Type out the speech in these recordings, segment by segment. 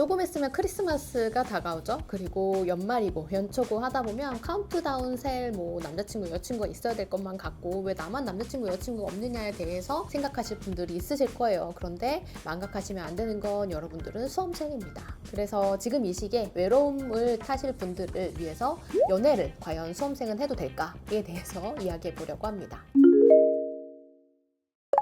조금 있으면 크리스마스가 다가오죠. 그리고 연말이고 연초고 하다 보면 카운트다운 셀 뭐 남자친구 여자친구가 있어야 될 것만 같고 왜 나만 남자친구 여자친구가 없느냐에 대해서 생각하실 분들이 있으실 거예요. 그런데 망각하시면 안 되는 건 여러분들은 수험생입니다. 그래서 지금 이 시기에 외로움을 타실 분들을 위해서 연애를 과연 수험생은 해도 될까에 대해서 이야기해 보려고 합니다.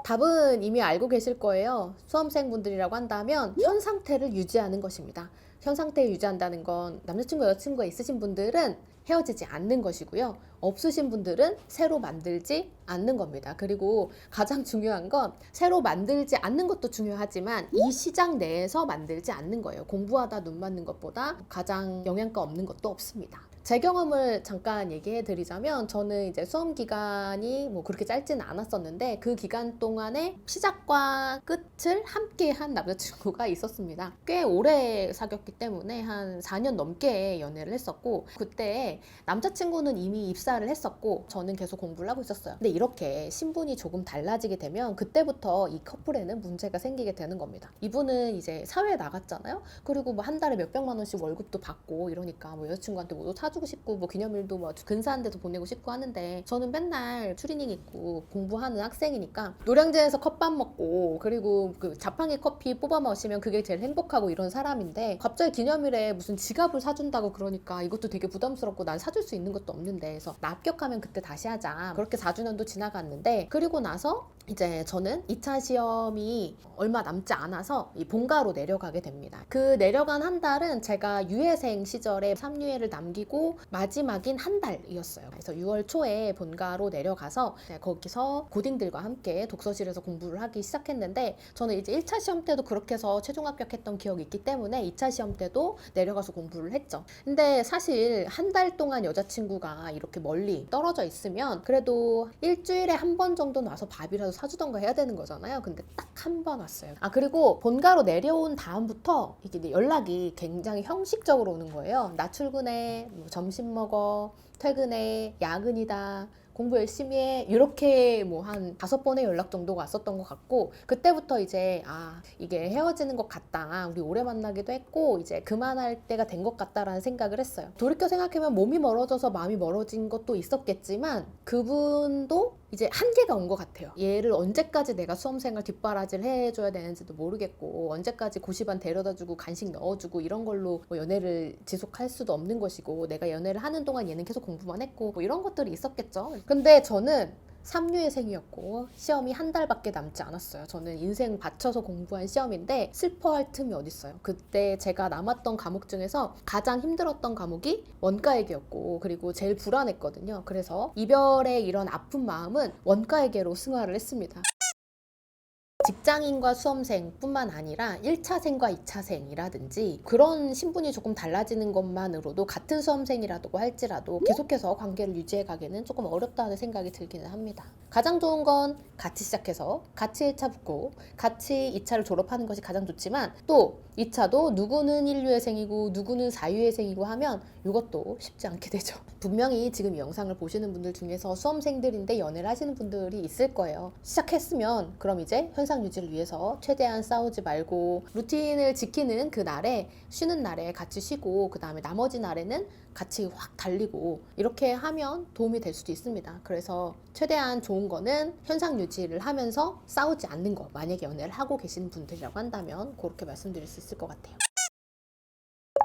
답은 이미 알고 계실 거예요. 수험생분들이라고 한다면 현 상태를 유지하는 것입니다. 현 상태를 유지한다는 건 남자친구, 여자친구가 있으신 분들은 헤어지지 않는 것이고요. 없으신 분들은 새로 만들지 않는 겁니다. 그리고 가장 중요한 건 새로 만들지 않는 것도 중요하지만 이 시장 내에서 만들지 않는 거예요. 공부하다 눈 맞는 것보다 가장 영양가 없는 것도 없습니다. 제 경험을 잠깐 얘기해 드리자면 저는 이제 수험 기간이 뭐 그렇게 짧지는 않았었는데 그 기간 동안에 시작과 끝을 함께 한 남자친구가 있었습니다. 꽤 오래 사귀었기 때문에 한 4년 넘게 연애를 했었고 그때 남자친구는 이미 입사를 했었고 저는 계속 공부를 하고 있었어요. 근데 이렇게 신분이 조금 달라지게 되면 그때부터 이 커플에는 문제가 생기게 되는 겁니다. 이분은 이제 사회에 나갔잖아요. 그리고 뭐 한 달에 몇 백만 원씩 월급도 받고 이러니까 뭐 여자친구한테 뭐도 사주고 싶고 뭐 기념일도 뭐 근사한 데도 보내고 싶고 하는데 저는 맨날 추리닝 입고 공부하는 학생이니까 노량진에서 컵밥 먹고 그리고 그 자판기 커피 뽑아 마시면 그게 제일 행복하고 이런 사람인데 갑자기 기념일에 무슨 지갑을 사준다고 그러니까 이것도 되게 부담스럽고 난 사줄 수 있는 것도 없는데 그래서 나 합격하면 그때 다시 하자 그렇게 4주년도 지나갔는데 그리고 나서 이제 저는 2차 시험이 얼마 남지 않아서 이 본가로 내려가게 됩니다. 그 내려간 한 달은 제가 유예생 시절에 3유예를 남기고 마지막인 한 달이었어요. 그래서 6월 초에 본가로 내려가서 거기서 고딩들과 함께 독서실에서 공부를 하기 시작했는데 저는 이제 1차 시험 때도 그렇게 해서 최종 합격했던 기억이 있기 때문에 2차 시험 때도 내려가서 공부를 했죠. 근데 사실 한 달 동안 여자친구가 이렇게 멀리 떨어져 있으면 그래도 일주일에 한 번 정도는 와서 밥이라도 사주던가 해야 되는 거잖아요. 근데 딱 한 번 왔어요. 아 그리고 본가로 내려온 다음부터 이게 연락이 굉장히 형식적으로 오는 거예요. 나 출근해, 뭐 점심 먹어, 퇴근해, 야근이다. 공부 열심히 해. 이렇게 뭐 한 다섯 번의 연락 정도가 왔었던 것 같고 그때부터 이제 아 이게 헤어지는 것 같다. 우리 오래 만나기도 했고 이제 그만할 때가 된 것 같다라는 생각을 했어요. 돌이켜 생각하면 몸이 멀어져서 마음이 멀어진 것도 있었겠지만 그분도 이제 한계가 온 것 같아요. 얘를 언제까지 내가 수험생활 뒷바라지를 해줘야 되는지도 모르겠고 언제까지 고시반 데려다주고 간식 넣어주고 이런 걸로 뭐 연애를 지속할 수도 없는 것이고 내가 연애를 하는 동안 얘는 계속 공부만 했고 뭐 이런 것들이 있었겠죠. 근데 저는 3유예생이었고 시험이 한 달밖에 남지 않았어요. 저는 인생 바쳐서 공부한 시험인데 슬퍼할 틈이 어딨어요. 그때 제가 남았던 과목 중에서 가장 힘들었던 과목이 원가액이었고 그리고 제일 불안했거든요. 그래서 이별의 이런 아픈 마음은 원가액으로 승화를 했습니다. 직장인과 수험생뿐만 아니라 1차생과 2차생이라든지 그런 신분이 조금 달라지는 것만으로도 같은 수험생이라고 할지라도 계속해서 관계를 유지해 가기는 조금 어렵다는 생각이 들기는 합니다. 가장 좋은 건 같이 시작해서 같이 1차 붙고 같이 2차를 졸업하는 것이 가장 좋지만 또 2차도 누구는 1유예생이고 누구는 4유예생이고 하면 이것도 쉽지 않게 되죠. 분명히 지금 이 영상을 보시는 분들 중에서 수험생들인데 연애를 하시는 분들이 있을 거예요. 시작했으면 그럼 이제 현상 유지를 위해서 최대한 싸우지 말고 루틴을 지키는 그 날에 쉬는 날에 같이 쉬고 그 다음에 나머지 날에는 같이 확 달리고 이렇게 하면 도움이 될 수도 있습니다. 그래서 최대한 좋은 거는 현상 유지를 하면서 싸우지 않는 거. 만약에 연애를 하고 계시는 분들이라고 한다면 그렇게 말씀드릴 수 있을 것 같아요.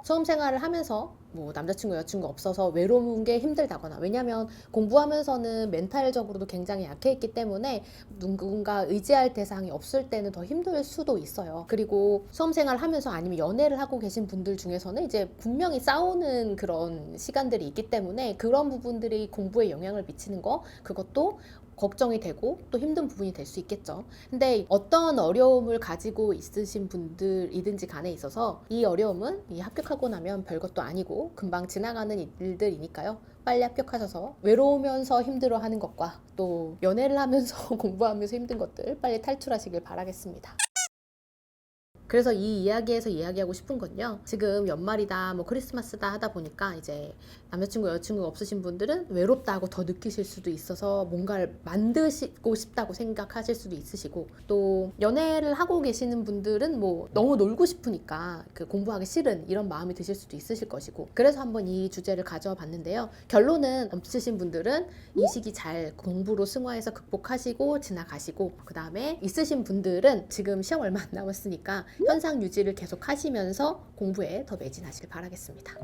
수험 생활을 하면서 뭐 남자친구 여자친구 없어서 외로운 게 힘들다거나 왜냐면 공부하면서는 멘탈적으로도 굉장히 약해 있기 때문에 누군가 의지할 대상이 없을 때는 더 힘들 수도 있어요. 그리고 수험 생활을 하면서 아니면 연애를 하고 계신 분들 중에서는 이제 분명히 싸우는 그런 시간들이 있기 때문에 그런 부분들이 공부에 영향을 미치는 거 그것도 걱정이 되고 또 힘든 부분이 될 수 있겠죠. 근데 어떤 어려움을 가지고 있으신 분들이든지 간에 있어서 이 어려움은 이 합격하고 나면 별것도 아니고 금방 지나가는 일들이니까요. 빨리 합격하셔서 외로우면서 힘들어하는 것과 또 연애를 하면서 공부하면서 힘든 것들 빨리 탈출하시길 바라겠습니다. 그래서 이 이야기에서 이야기하고 싶은 건요. 지금 연말이다, 뭐 크리스마스다 하다 보니까 이제 남자친구, 여자친구가 없으신 분들은 외롭다고 더 느끼실 수도 있어서 뭔가를 만드시고 싶다고 생각하실 수도 있으시고 또 연애를 하고 계시는 분들은 뭐 너무 놀고 싶으니까 그 공부하기 싫은 이런 마음이 드실 수도 있으실 것이고 그래서 한번 이 주제를 가져와 봤는데요. 결론은 없으신 분들은 이 시기 잘 공부로 승화해서 극복하시고 지나가시고 그 다음에 있으신 분들은 지금 시험 얼마 안 남았으니까 현상 유지를 계속 하시면서 공부에 더 매진하시길 바라겠습니다.